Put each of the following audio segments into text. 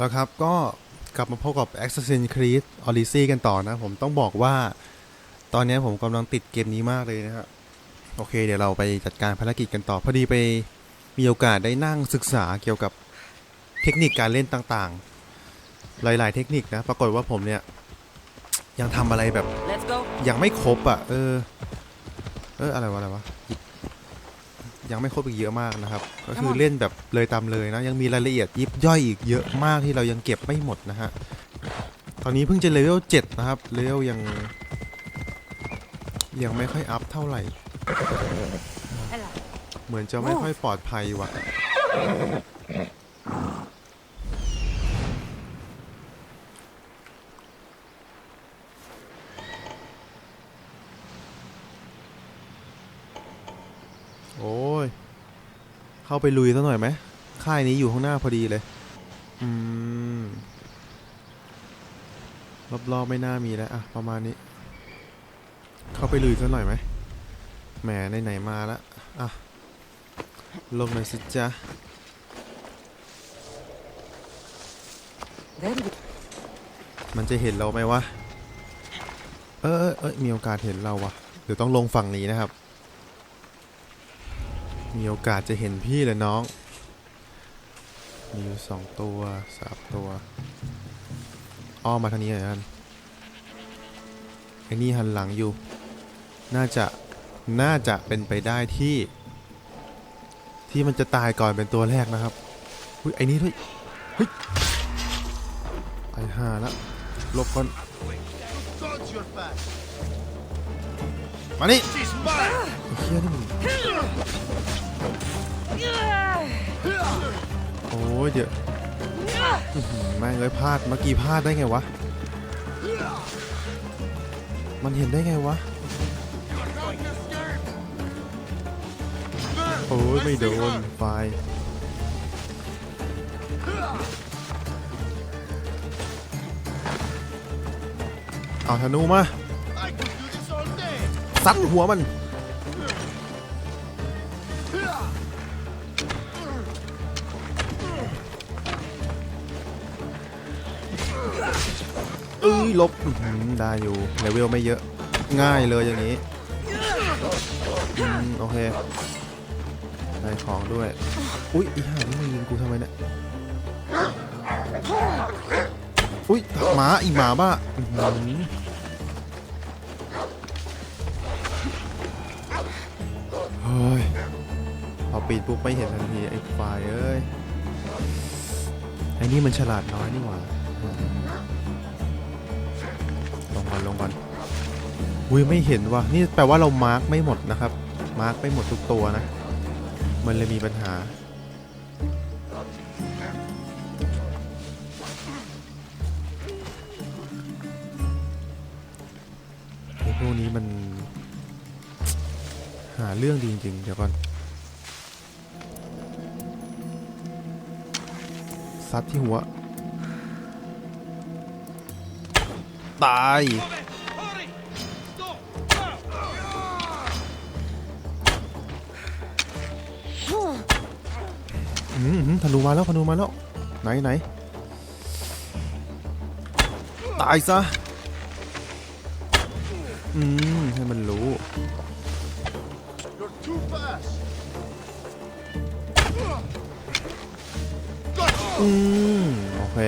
แล้วครับ ก็กลับมาพบกับ Assassin's Creed Odyssey กันต่อนะ ผมต้องบอกว่า ตอนนี้ผมกำลังติดเกมนี้มากเลยนะครับโอเค เดี๋ยวเราไปจัดการภารกิจกันต่อ พอดีไปมีโอกาสได้นั่งศึกษาเกี่ยวกับเทคนิคการเล่นต่างๆ หลายๆ เทคนิคนะ ปรากฏว่าผมเนี่ย ยังทำอะไรแบบ Let's go. ยังไม่ครบอะ เออ เอออะไรวะอะไรวะ ยังไม่ครบอีกเยอะมากนะครับ ก็คือ Come on เล่นแบบเลยตามเลยนะ ยังมีรายละเอียดยิบย่อยอีกเยอะมากที่เรายังเก็บไม่หมดนะฮะ ตอนนี้เพิ่งจะเลเวล7นะครับ เลเวลยัง ยังไม่ค่อยอัพเท่าไหร่ Hello. เหมือนจะไม่ค่อยปลอดภัยว่ะ โอ้ย เข้าไปลุยซะหน่อยไหมค่ายนี้อยู่ข้างหน้าพอดีเลย อืม รอบๆไม่น่ามีแล้วอะประมาณนี้ เข้าไปลุยซะหน่อยไหมแหมไหนๆมาแล้วอะ ลงหน่อยสิจ๊ะมันจะเห็นเราไหมวะ เออเออเอยมีโอกาสเห็นเราวะเดี๋ยวต้องลงฝั่งนี้นะครับ มีโอกาสจะเห็นพี่เลยน้อง มีอยู่สองตัวสามตัว อ้อมมาทางนี้หน่อยกันไอ้นี่หันหลังอยู่ น่าจะ น่าจะเป็นไปได้ที่ ที่มันจะตายก่อนเป็นตัวแรกนะครับอุ้ยไอ้นี่ด้วยเฮ้ยไอ้ห่าละลบก่อนมานี่ She's mine. ไอ้เฮียนี่มัน โอ้ยเดี๋ยวอื้อหือแม่งเลยพลาดเมื่อกี้พลาดได้ไงวะ มันเห็นได้ไงวะ โอ้ยไม่โดนไฟเอาธนูมา ซัดหัวมัน เอ้ยลบได้อยู่เลเวลไม่เยอะง่ายเลยอย่างนี้โอเคได้ของด้วย อุ๊ยอีห่านี่มึงยิงกูทำไมเนี่ยอุ๊ยหมาอีหมาบ้าเฮ้ยพอปีนปุ๊บไม่เห็นทันทีไอ้ไฟเอ้ยไอ้นี่มันฉลาดน้อยนี่หว่า อนลงก่อนอุ้ยไม่เห็นว่ะนี่แปลว่าเรามาร์กไม่หมดนะครับ มาร์กไม่หมดทุกตัวนะ มันเลยมีปัญหาไอ้พวกนี้มัน หาเรื่องดีจริงๆ เดี๋ยวก่อน ซัดที่หัว ตายอืมอืมธนูมาแล้วธนูมาแล้ว ไหนไหนตายซะ อืม ให้มันรู้ อืม โอเค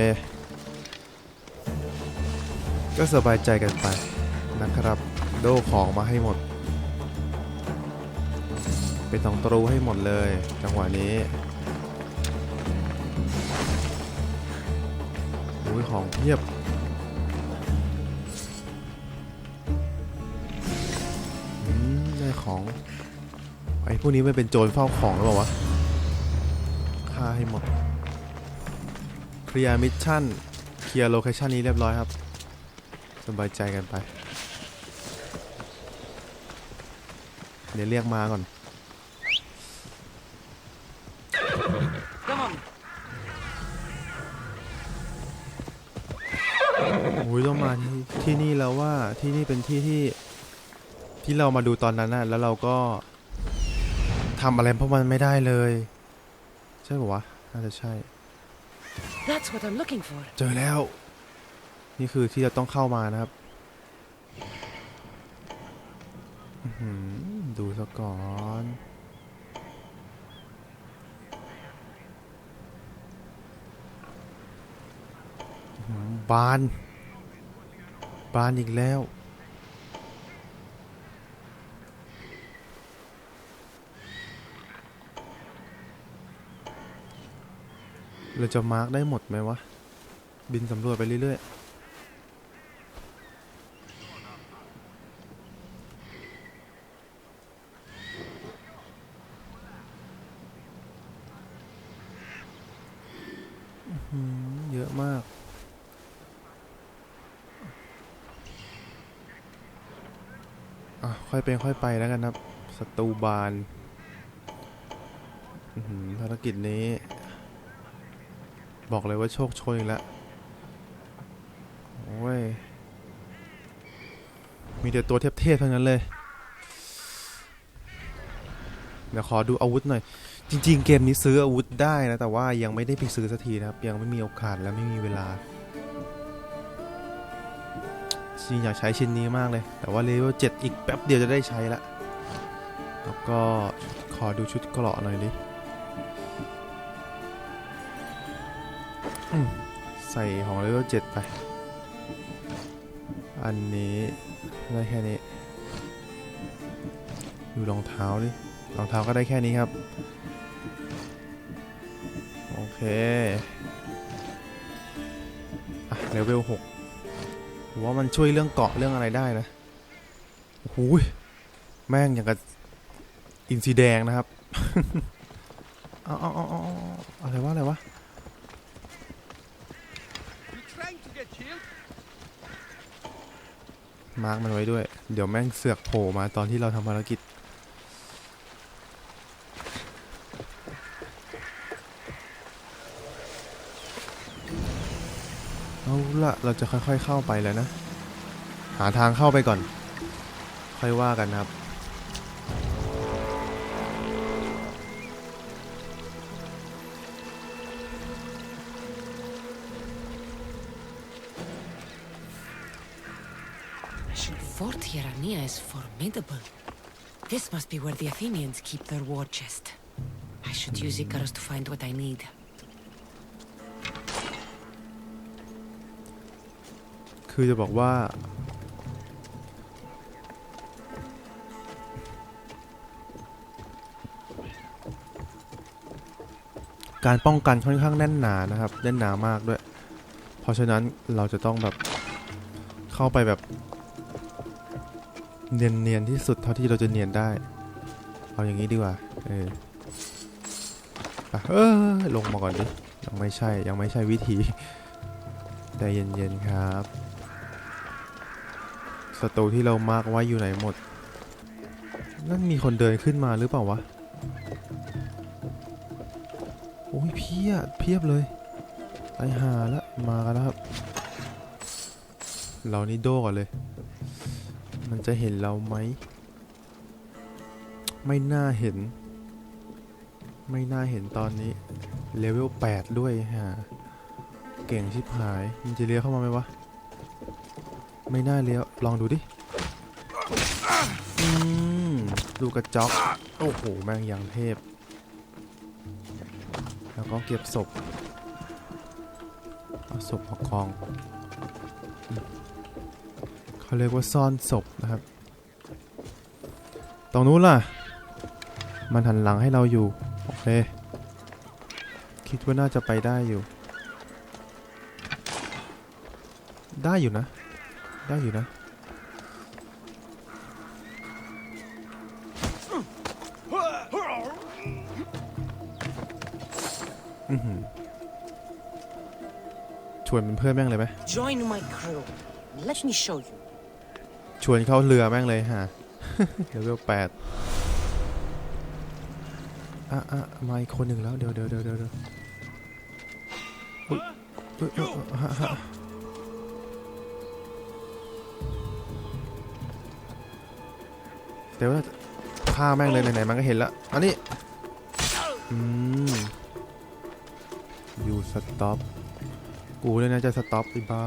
ก็สบายใจกันไปนะครับ โดของมาให้หมด เป็นสองตรูให้หมดเลย จังหวะนี้อุ้ยของเพียบอืมได้ของ ไอ้พวกนี้ไมันเป็นโจรเฝ้าของหรือเปล่าวะฆ่าให้หมด เคลียร์มิชชั่น เคลียร์โลเคชั่นนี้เรียบร้อยครับ บายใจกันไป เดี๋ยวเรียกมาก่อน Come on. โอ้ยต้องมาที่ที่นี่แล้วว่าที่นี่เป็นที่ที่ที่เรามาดูตอนนั้นน่ะแล้วเราก็ทำอะไรเพราะมันไม่ได้เลย ใช่ปะวะ น่าจะใช่ That's what I'm looking for. เจอแล้ว นี่คือที่เราต้องเข้ามานะครับดูซะก่อน บาน บานอีกแล้ว เราจะมาร์กได้หมดไหมวะ บินสำรวจไปเรื่อยๆอื้อหือเยอะมาก อะค่อยเป็นค่อยไปแล้วกันครับศัตรูบานอื้อหือภารกิจนี้ บอกเลยว่าโชคโชนอีกแล้วโอ้ย มีแต่ตัวเทพๆทั้งนั้นเลย เดี๋ยวขอดูอาวุธหน่อย จริง ๆ เกมนี้ซื้ออาวุธได้นะ แต่ว่ายังไม่ได้ไปซื้อสักทีนะครับ ยังไม่มีโอกาสและไม่มีเวลา จริงอยากใช้ชิ้นนี้มากเลย แต่ว่าเลเวล7อีกแป๊บเดียวจะได้ใช้ละ แล้วก็ขอดูชุดเกราะหน่อยดิใส่ของเลเวล7ไป อันนี้ได้แค่นี้ ดูรองเท้าดิ รองเท้าก็ได้แค่นี้ครับ โอเค อะเลเวล6 ว่ามันช่วยเรื่องเกาะเรื่องอะไรได้นะโอ้โหยแม่งอย่างกับอินซีแดงนะครับเอาเอาเอาเอาเอาอะไรวะอะไรวะมาร์กมันไว้ด้วย เดี๋ยวแม่งเสือกโผล่มาตอนที่เราทำภารกิจ เอาละเราจะค่อยๆเข้าไปแล้วนะ หาทางเข้าไปก่อน ค่อยว่ากันครับ Fort Hierania is formidable. This must be where the Athenians keep their war chest. I should use Icarus to find what I need. คือจะบอกว่า การป้องกันค่อนข้างแน่นหนานะครับ แน่นหนามากด้วย เพราะฉะนั้นเราจะต้องแบบเข้าไปแบบ เนียนๆที่สุดเท่าที่เราจะเนียนได้ เอาอย่างนี้ดีกว่า เออเออลงมาก่อนดิยังไม่ใช่ยังไม่ใช่วิธีใจเย็นๆครับ ศัตรูที่เรามาร์กไว้อยู่ไหนหมด นั่นมีคนเดินขึ้นมาหรือเปล่าวะ โอ้ยเพียบเพียบเลยไอหาละมากันแล้วครับ เรานี่โดก่อนเลย มันจะเห็นเราไหม ไม่น่าเห็น ไม่น่าเห็นตอนนี้เลเวล8ด้วยฮะเก่งชิบหาย มันจะเลี้ยวเข้ามาไหมวะ ไม่น่าเลี้ยวลองดูดิอืมดูกระจอกโอ้โหแม่งยังเทพ แล้วก็เก็บศพเอาศพมากองอเขาเรียกว่าซ่อนศพนะครับ ตรงนู้นล่ะ มันหันหลังให้เราอยู่ โอเค คิดว่าน่าจะไปได้อยู่ ได้อยู่นะ ได้อยู่นะอือหือชวนเป็นเพื่อนแม่งเลยไหม Join my crew. Let me show you. ชวนเข้าเรือแม่งเลยฮะเลเวลแปดอะอะมาอีกคนหนึ่งแล้ว เดี๋ยวเดี๋ยวเดี๋ยวเดี๋ยว เดี๋ยวอุ๊ยอุ๊ยอุ๊ยอุ๊ยฮะฮะเดี๋ยวว่าฆ่าแม่งเลยไหนๆมันก็เห็นแล้วอันนี้อืมอยู่สต็อปกูเลยนะจะสต็อปไอ้บ้า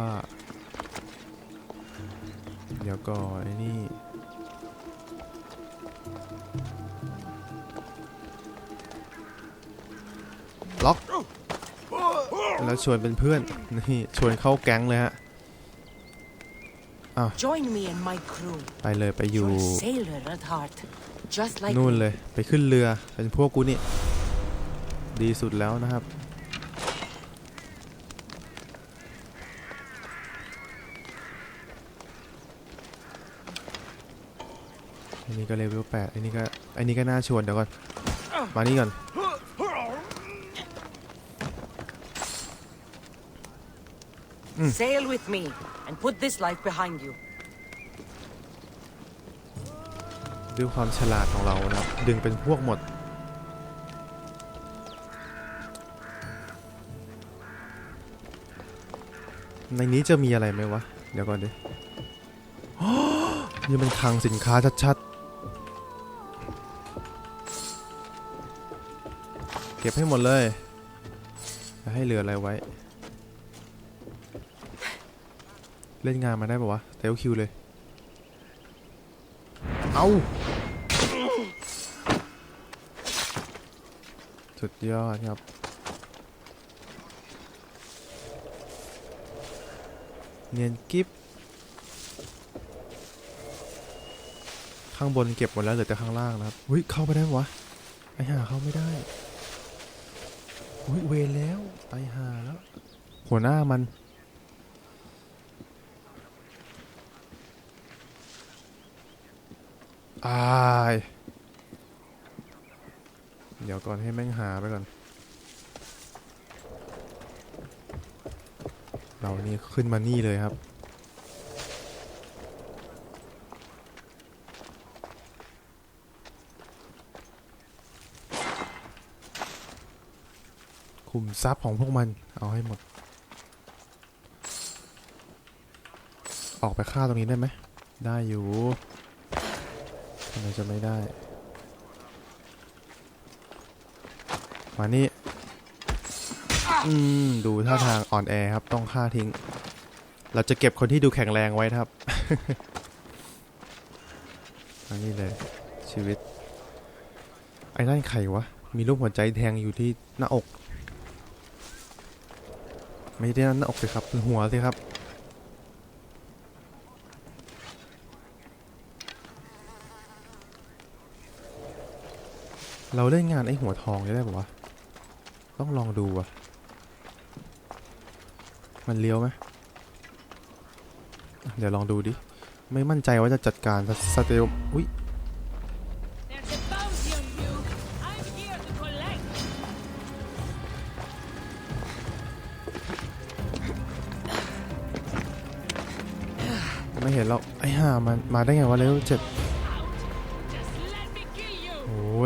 เดี๋ยวก่อนไอ้นี่ล็อกแล้วชวนเป็นเพื่อนนี่ชวนเข้าแก๊งเลยฮะ Join me and my crew. ไปเลยไปอยู่ You're a sailor at heart, just like นู่น me. เลยไปขึ้นเรือเป็นพวกกูนี่ ดีสุดแล้วนะครับ อันนี้ก็เลเวลแปดอันนี้ก็อันนี้ก็น่าชวนเดี๋ยวก่อน มานี่ก่อน Sail with me and put this life behind you. ด้วยความฉลาดของเรานะครับดึงเป็นพวกหมด ในนี้จะมีอะไรไหมวะ เดี๋ยวก่อนดินี่มันคลังสินค้าชัดๆ เก็บให้หมดเลยอย่าให้เหลืออะไรไว้ เล่นงานมาได้ปะวะเตลคิวเลย เอาสุดยอดครับ เนียนกิฟข้างบนเก็บหมดแล้วเหลือแต่ข้างล่างนะครับอุ้ยเข้าไปได้ปะวะไอหาเข้าไม่ได้อุ้ยเวรแล้วไปหาแล้ว หัวหน้ามันาย เดี๋ยวก่อนให้แม่งหาไปก่อน เรานี่ขึ้นมานี่เลยครับ คุมทรัพย์ของพวกมัน เอาให้หมด ออกไปฆ่าตรงนี้ได้ไหม ได้อยู่ ทำไมจะไม่ได้ มานี่ อืม ดูท่าทางอ่อนแอครับ ต้องฆ่าทิ้ง เราจะเก็บคนที่ดูแข็งแรงไว้ครับ อันนี้เลยชีวิต ไอ้นั่นใครวะ มีรูปหัวใจแทงอยู่ที่หน้าอก ไม่ได้นั่นหน้าอกสิครับเป็นหัวสิครับ เราเล่นงานไอ้หัวทองได้ปะวะ ต้องลองดูอะมันเลี้ยวไหมเดี๋ยวลองดูดิ ไม่มั่นใจว่าจะจัดการสสเตลอุ้ยไม่เห็นหรอกไอ้ห่ามันมาได้ไงวะเลเวลเจ็ด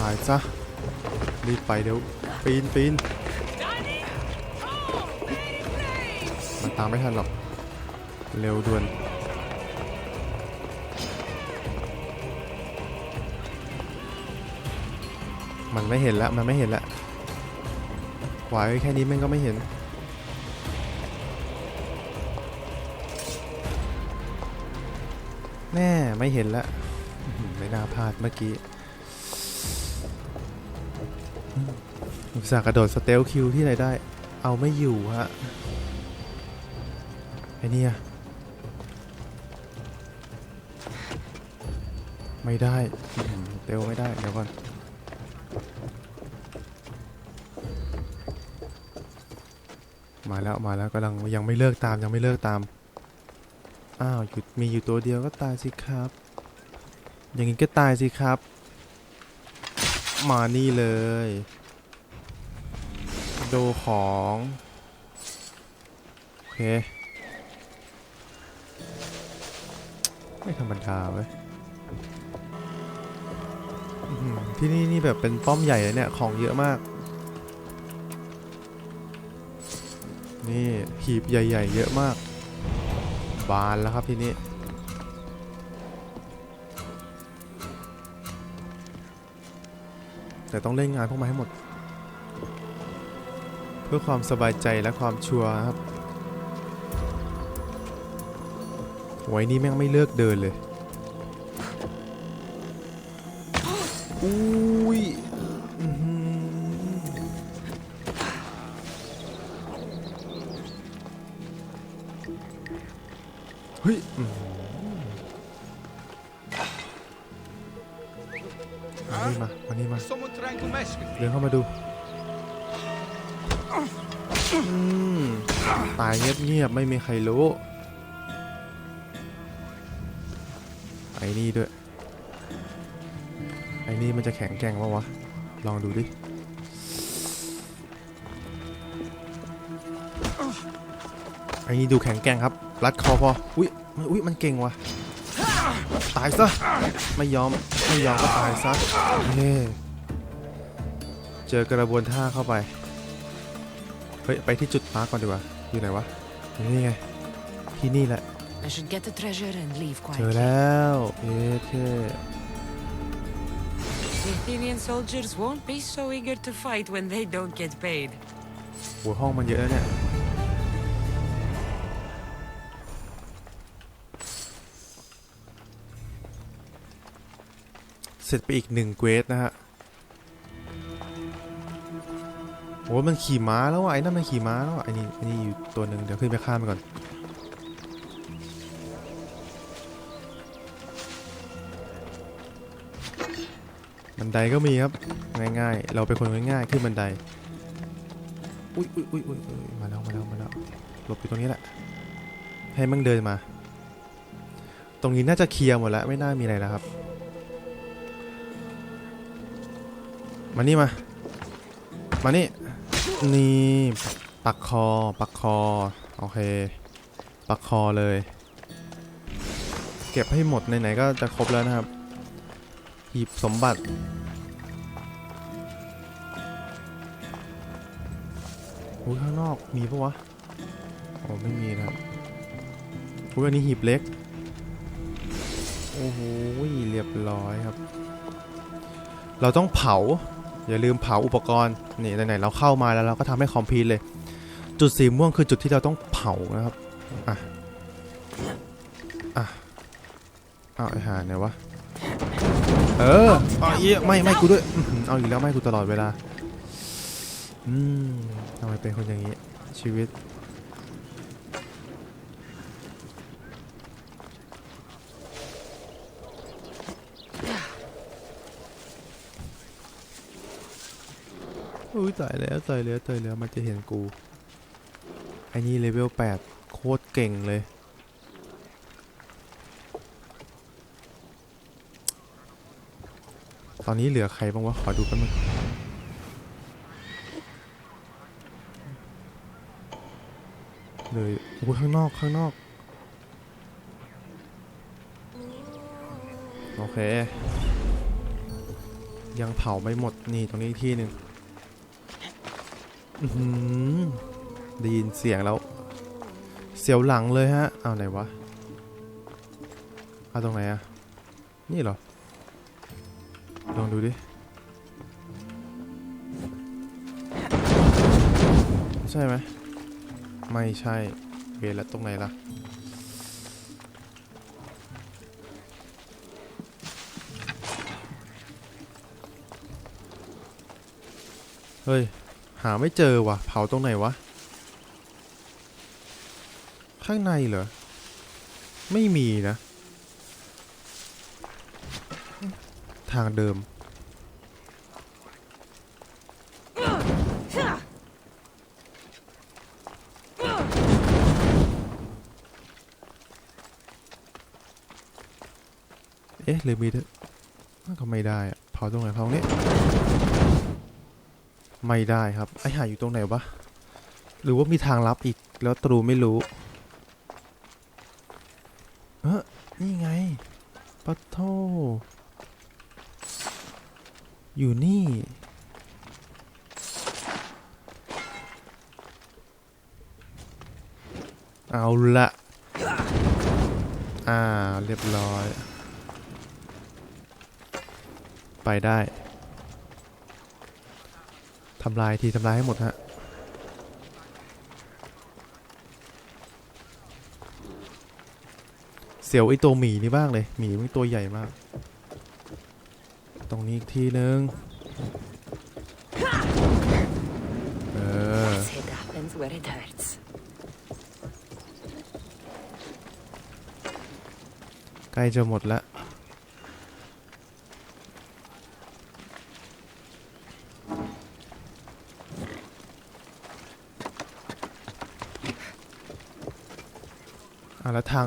ตายซะรีบไปเดี๋ยวปีนปีนมันตามไม่ทันหรอก เร็วด่วนมันไม่เห็นแล้วมันไม่เห็นแล้วไหวายแค่นี้แม่งก็ไม่เห็น แน่ไม่เห็นแล้วไม่น่าพลาดเมื่อกี้ อุตส่าห์กระโดดสเตลคิวที่ไหนได้ เอาไม่อยู่ฮะ ไอเนี่ย ไม่ได้เร็วไม่ได้ เดี๋ยวก่อน มาแล้วมาแล้วกำลังยังไม่เลิกตามยังไม่เลิกตาม อ้าวหยุดมีอยู่ตัวเดียวก็ตายสิครับ อย่างนี้ก็ตายสิครับ มานี่เลย ดูของ โอเค ไม่ธรรมดาเว้ยที่นี่นี่แบบเป็นป้อมใหญ่เลยเนี่ย ของเยอะมาก นี่หีบใหญ่ ๆ เยอะมาก บานแล้วครับที่นี่ แต่ต้องเล่นงานพวกมันให้หมด เพื่อความสบายใจและความชัวร์ครับไว้นี่แม่งไม่เลิกเดินเลยอุ้ยอื้อหือเฮ้ย เดินเข้ามาดูตายเงียบๆไม่มีใครรู้ไอ้นี่ด้วย ไอ้นี่มันจะแข็งแกร่งปะวะ ลองดูดิ ไอ้นี่ดูแข็งแกร่งครับ รัดคอพอ อุ้ยมันอุ้ยมันเก่งว่ะ ตายซะ ไม่ยอม ไม่ยอมก็ตายซะเฮ้ เจอกระบวนท่าเข้าไป เฮ้ย ไปที่จุดมาร์กก่อนดีกว่า อยู่ไหนวะอยู่นี่ไง ที่นี่แหละ I should get the treasure and leave เจอ quietly. แล้วเย้เท่ The Athenian soldiers won't be so eager to fight when they don't get paid. หัวห้องมันเยอะแล้วเนี่ย เสร็จไปอีกหนึ่งเกวสนะฮะ โอ้ยมันขี่ม้าแล้วอะไอ้นั่นมันขี่ม้าแล้วอะไอ้นี่ไอ้นี่อยู่ตัวหนึ่งเดี๋ยวขึ้นไปฆ่ามันก่อน บันไดก็มีครับ ง่ายๆ เราเป็นคนง่ายๆ ขึ้นบันได อุ้ยอุ้ยอุ้ยอุ้ยมาแล้วมาแล้วมาแล้วหลบอยู่ตรงนี้แหละ ให้มั่งเดินมา ตรงนี้น่าจะเคลียร์หมดแล้วไม่น่ามีอะไรแล้วครับ มานี่มา มานี่ นี่ปักคอปักคอ โอเค ปักคอเลย เก็บให้หมดไหนๆก็จะครบแล้วนะครับ หีบสมบัติ อุ้ยข้างนอกมีปะวะโอ้ไม่มีนะครับอุ้ยอันนี้หีบเล็ก โอ้โหเรียบร้อยครับ เราต้องเผา อย่าลืมเผาอุปกรณ์นี่ไหนๆเราเข้ามาแล้วเราก็ทำให้คอมพลีทเลย จุดสีม่วงคือจุดที่เราต้องเผานะครับอะอะเอาไอหาไหนวะเออเอาเอี้ยไม่ไม่กูด้วยเอาอีกแล้วไม่กูตลอดเวลาอืมทำไมเป็นคนอย่างนี้ชีวิต ตายแล้วตายแล้วตายแล้วมันจะเห็นกูไอ้นี่เลเวล8โคตรเก่งเลย ตอนนี้เหลือใครบ้างวะ ขอดูกันมึงเลยโอ้ข้างนอกข้างนอก โอเค ยังเผาไม่หมด นี่ตรงนี้ที่หนึ่ง อื้อหือได้ยินเสียงแล้ว เสียวหลังเลยฮะ เอาไหนวะ เอาตรงไหนอะนี่เหรอ ลองดูดิ ใช่ไหม ไม่ใช่เวล้วตรงไหนล่ะ เฮ้ย หาไม่เจอว่ะเผาตรงไหนวะ ข้างในเหรอ ไม่มีนะ ทางเดิม เอ๊ะหรือมีด้วยก็ไม่ได้อะเผาตรงไหนเผาตรงนี้ ไม่ได้ครับ ไอหาอยู่ตรงไหนวะ หรือว่ามีทางลับอีกแล้วตรูไม่รู้ เออนี่ไงปะโทอยู่นี่ เอาละอ่า เรียบร้อย ไปได้ ทำลายทีทำลายให้หมดฮะเสียวไอตัวหมีนี่บ้างเลยหมีมันตัวใหญ่มาก ตรงนี้อีกทีนึงเออ It happens where it hurts. ใกล้จะหมดละ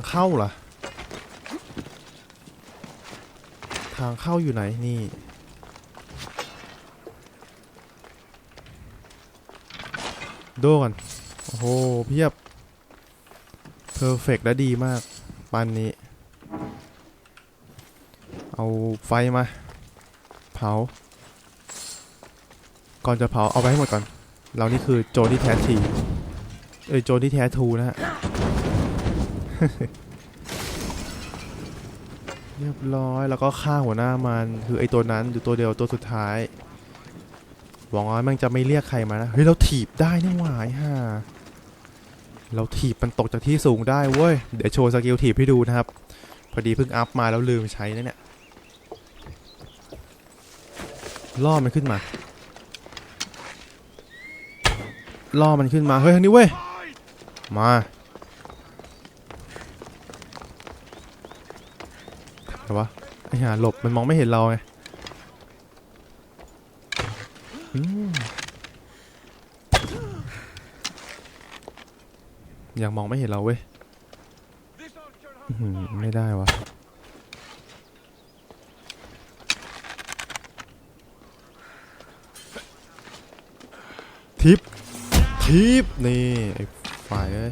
อะแล้วทาเข้าล่ะทางเข้าอยู่ไหนนี่ โดกันโอ้โห เพียบ เพอร์เฟกและดีมากปานนี้ เอาไฟมา เผา ก่อนจะเผาเอาไปให้หมดก่อน เรานี่คือโจที่แท้ทีเอ้ยโจที่แท้ทูนะฮะ เรียบร้อยแล้วก็ฆ่าหัวหน้ามันคือไอ้ตัวนั้นอยู่ตัวเดียวตัวสุดท้ายหวังว่ามันจะไม่เรียกใครมานะเฮ้ยเราถีบได้นี่หวาไอ้ห่าเราถีบมันตกจากที่สูงได้เว้ยเดี๋ยวโชว์สกิลถีบให้ดูนะครับ พอดีเพิ่งอัพมาแล้วลืมใช้นะเนี่ยล่อมันขึ้นมาล่อมันขึ้นมาเฮ้ยทางนี้เว้ยมา ไรวะไอ้ห่าหลบมันมองไม่เห็นเราไงยังมองไม่เห็นเราเว้ยไม่ได้วะทิปทิปนี่ไอ้ฝ่ายเอ้ย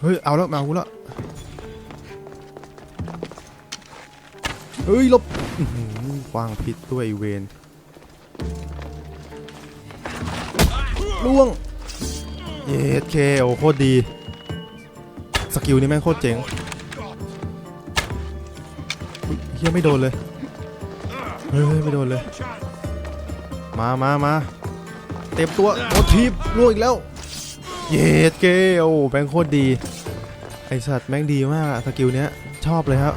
เฮ้ยเอาแล้วมากูแล้ว เฮ้ยลบวางพิษด้วยเวนล่วง เยสเคโอโคตรดี สกิลนี่แม่งโคตรเจ๋งเฮียไม่โดนเลย เฮ้ยไม่โดนเลย มามามาเต็มตัวโดทีบล่วงอีกแล้ว เยสเกโอแม่งโคตรดี ไอสัตว์แม่งดีมากสกิลเนี้ยชอบเลยครับ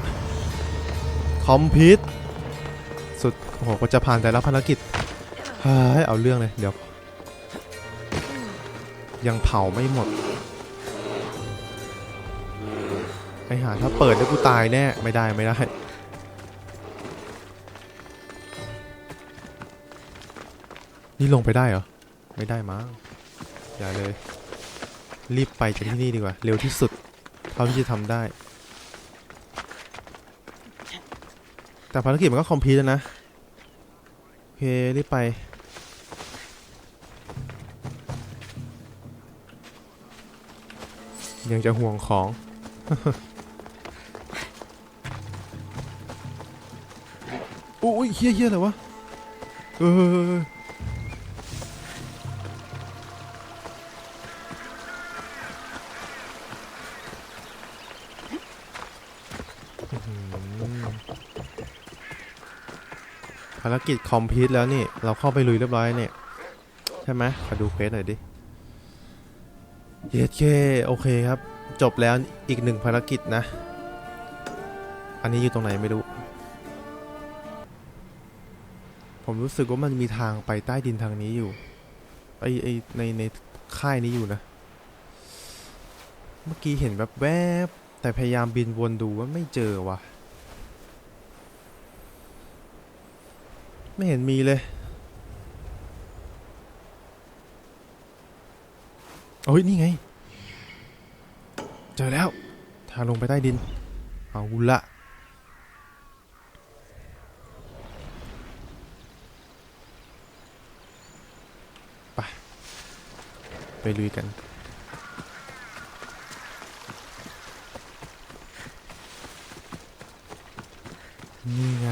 คอมพิวสุดโอ้โหก็จะผ่านแต่ละภารกิจเฮ้ยเอาเรื่องเลยเดี๋ยว ยังเผาไม่หมดไอหาถ้าเปิดแล้วกูตายแน่ ไม่ได้ไม่ได้นี่ลงไปได้เหรอ ไม่ได้มั้งอย่าเลย รีบไปจากที่นี่ดีกว่า เร็วที่สุด เท่าที่จะทำได้ แต่ภารกิจมันก็คอมพลีทแล้วนะ โอเค รีบไป ยังจะห่วงของอุ้ยเฮี้ยเฮี้ยอะไรวะ เออารกิจคอมพลีทแล้วนี่ เราเข้าไปลุยเรียบร้อยเนี่ย ใช่ไหมขอดูเควสหน่อยดิเยสเคโอเคครับ จบแล้วอีกหนึ่งภารกิจนะ อันนี้อยู่ตรงไหนไม่รู้ ผมรู้สึกว่ามันมีทางไปใต้ดินทางนี้อยู่ไอไอในในค่ายนี้อยู่นะ เมื่อกี้เห็นแบบแวบๆแต่พยายามบินวนดูว่าไม่เจอว่ะ ไม่เห็นมีเลยโอ้ยนี่ไง เจอแล้วทางลงไปใต้ดิน เอาละไปไปลุยกันนี่ไง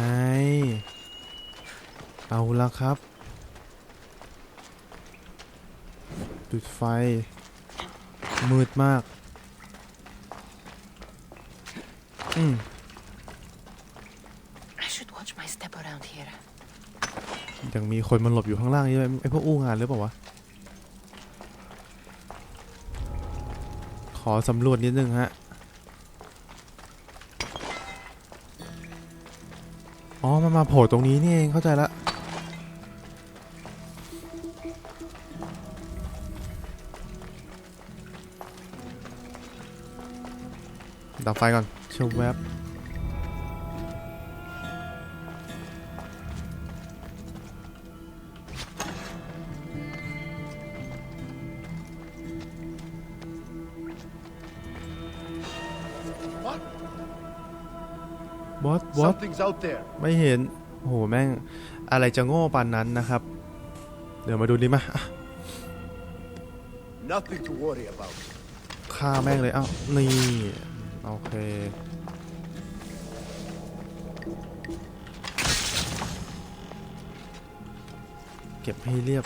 เอาละครับ จุดไฟ มืดมาก อืม I should watch my step around here. ยังมีคนมันหลบอยู่ข้างล่างนี่ด้วยไอพวกอู้งานหรือเปล่าวะ ขอสำรวจนิดนึงฮะ อ๋อ มันมาโผล่ตรงนี้นี่เองเข้าใจละ ดับไฟก่อนเชลแวบ What? บอสบอส Something's out there. ไม่เห็นโอ้โหแม่ง อะไรจะโง่ปานนั้นนะครับ เดี๋ยวมาดูดิมาอะ Nothing to worry about. ฆ่าแม่งเลยเอ้านี่ โอเค เก็บให้เรียบ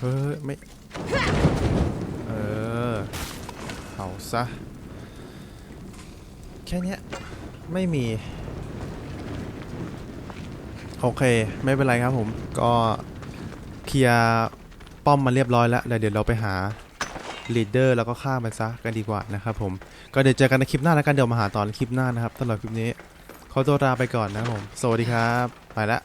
เฮ้ย ไม่ เออเผาซะ แค่เนี้ยไม่มี โอเค ไม่เป็นไรครับผมก็เคลียร์ป้อมมาเรียบร้อยแล้วแล้วเดี๋ยวเราไปหาลีดเดอร์แล้วก็ฆ่ามันซะกันดีกว่านะครับผม ก็เดี๋ยวเจอกันในคลิปหน้าแล้วกันเดี๋ยวมาหาตอนคลิปหน้านะครับตลอดคลิปนี้ ขอตัวลาไปก่อนนะครับผม สวัสดีครับ ไปละ